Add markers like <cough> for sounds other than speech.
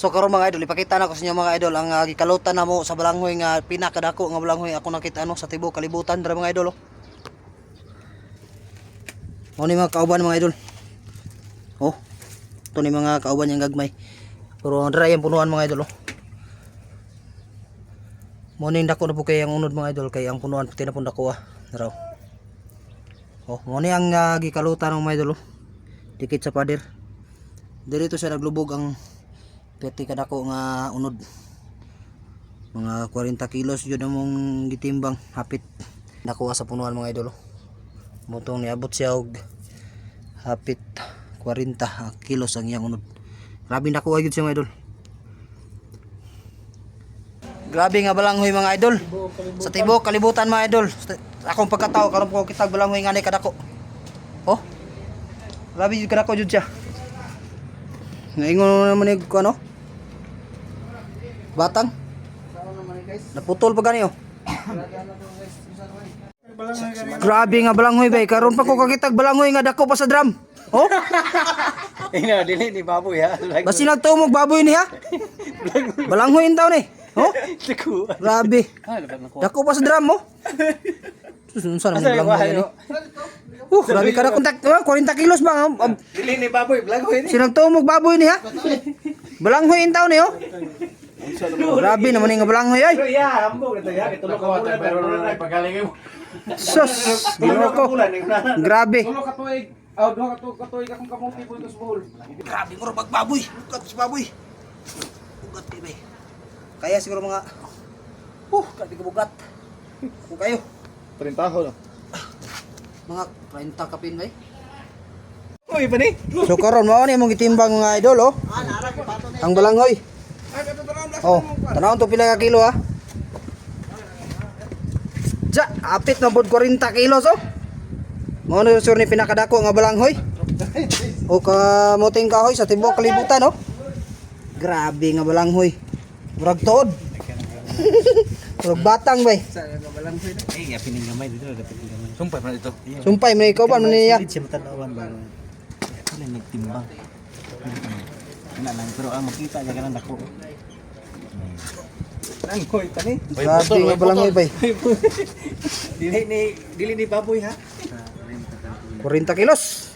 So karon mga idol, ipakita na ko sa inyo mga idol ang uh, gikalutan na mo sa balanghoy nga pinakadako nga balanghoy ako nakita ano sa tibo kalibutan dira mga idol. Oh. Mo ni mga kauban mga idol. Oh. Ito ni mga kauban yang gagmay. Pero dira yung punuan mga idol. Oh. Mo ni dako na po kay ang unod mga idol kay ang punuan pati na pun dako ah. Dira. Oh, mo ni ang uh, gikalutan ng mga idol. Oh. Dikit sa pader. Dito siya naglubog ang peti kadako nga unod. Mga 40 kilos yun among gitimbang hapit. Nakuha sa punuan mga idol. oh. Mutong niabot siya og hapit 40 kilos ang iyang unod. Grabe nakuha yun siya mga idol. Grabe nga balanghoy mga idol. Sa tibok kalibutan mga idol. Akong pagkatao karon ko kitag balanghoy nga kadako. Oh. Grabe jud kadako jud siya. Ngayon naman ko ano? Batang. Naputol pa gani oh. Grabe nga balanghoy bay. Karon pa ko kakitag balanghoy nga dako pa sa drum. Oh, <laughs> Ina, dili ni baboy ha. Basi nagtumog baboy niya. Balanghoy intaw ni. Oh, grabe. Ah. Dako pa sa drum mo. Susunod naman Asa yung balanghoy bahay ni. no? Uh, grabe ka na kontak. 40 kilos ba? Ah, Dili ni baboy, blago ini. Sinang tumog baboy niya. Balanghoy intaw ni oh. Grabe naman yung balanghoy ay. Sus, ginoo ko. Grabe. Tulo ka tuig. Oh, duha ka tuig ka tuig akong kamuti po sa buhol. Grabe mo pag baboy. Ugat si baboy. Ugat ibay. Kaya siguro mga Uh, grabe ka bugat. Kung kayo, 30 ho na. mga 30 kapin bay. Uy, pa ni. So karon mao ni mong gitimbang mga idol oh. Ang balanghoy. Oh, tanawon to pila ka kilo ha. Ja, apit na pod 40 kilos oh. Mao na sur ni pinakadako nga balanghoy. O ka moting kahoy sa tibok kalibutan oh. Grabe nga balanghoy. Murag tuod. <laughs> Murag batang bay. Ay, ya pining gamay dito, dapat pining gamay. Sumpay man ito. Sumpay may ikaw ba man niya? Matanawan ba. Wala nagtimbang. Wala lang, pero ang makita niya ganun dako. Nang koy tani. Grabe nga balanghoy bay. <laughs> Dili ni dili ni baboy ha. 40 kilos.